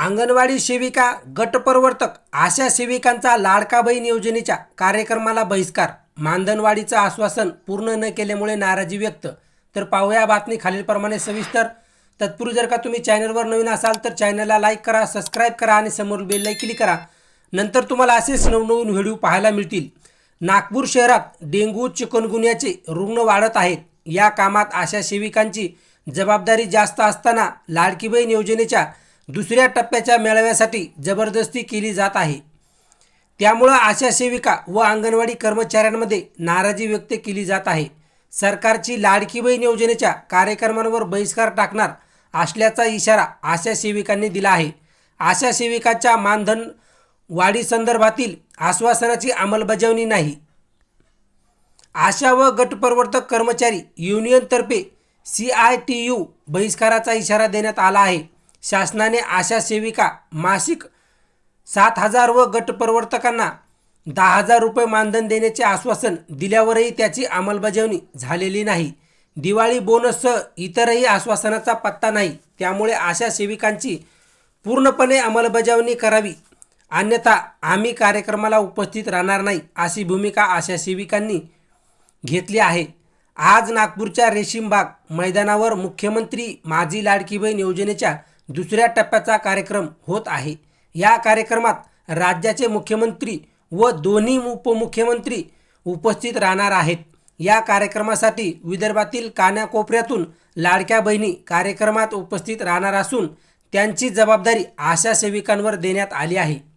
अंगणवाडी सेविका गटप्रवर्तक आशा सेविकांचा लाडका बहीण योजनेच्या कार्यक्रमाला बहिष्कार. मानधनवाढीचं आश्वासन पूर्ण न केल्यामुळे नाराजी व्यक्त. तर पाहूया बातमी खालीलप्रमाणे सविस्तर. तत्पूर्वी जर का तुम्ही चॅनलवर नवीन असाल तर चॅनलला लाईक करा सबस्क्राईब करा आणि समोर बेलला क्लिक करा. नंतर तुम्हाला असेच नवनवीन व्हिडिओ पाहायला मिळतील. नागपूर शहरात डेंग्यू चिकनगुन्याचे रुग्ण वाढत आहेत. या कामात आशा सेविकांची जबाबदारी जास्त असताना लाडकी बहीण योजनेच्या दुसऱ्या टप्प्याच्या मेळाव्यासाठी जबरदस्ती केली जात आहे. त्यामुळं आशा सेविका व अंगणवाडी कर्मचाऱ्यांमध्ये नाराजी व्यक्त केली जात आहे. सरकारची लाडकी बहीण योजनेच्या कार्यक्रमांवर बहिष्कार टाकणार असल्याचा इशारा आशा सेविकांनी दिला आहे. आशा सेविकाच्या मानधन वाढीसंदर्भातील आश्वासनाची अंमलबजावणी नाही. आशा व गटप्रवर्तक कर्मचारी युनियनतर्फे सी आय टी यू बहिष्काराचा इशारा देण्यात आला आहे. शासनाने आशा सेविका मासिक सात हजार व गटप्रवर्तकांना दहा हजार रुपये मानधन देण्याचे आश्वासन दिल्यावरही त्याची अंमलबजावणी झालेली नाही. दिवाळी बोनससह इतरही आश्वासनाचा पत्ता नाही. त्यामुळे आशा सेविकांची पूर्णपणे अंमलबजावणी करावी. अन्यथा आम्ही कार्यक्रमाला उपस्थित राहणार नाही अशी भूमिका आशा सेविकांनी घेतली आहे. आज नागपूरच्या रेशीमबाग मैदानावर मुख्यमंत्री माझी लाडकी बहीण योजनेच्या दुसऱ्या टप्प्याचा कार्यक्रम होत आहे. या कार्यक्रमात राज्याचे मुख्यमंत्री व दोन्ही उपमुख्यमंत्री उपस्थित राहणार आहेत. या कार्यक्रमासाठी विदर्भातील कानाकोपऱ्यातून लाडक्या बहिणी कार्यक्रमात उपस्थित राहणार असून त्यांची जबाबदारी आशा सेविकांवर देण्यात आली आहे.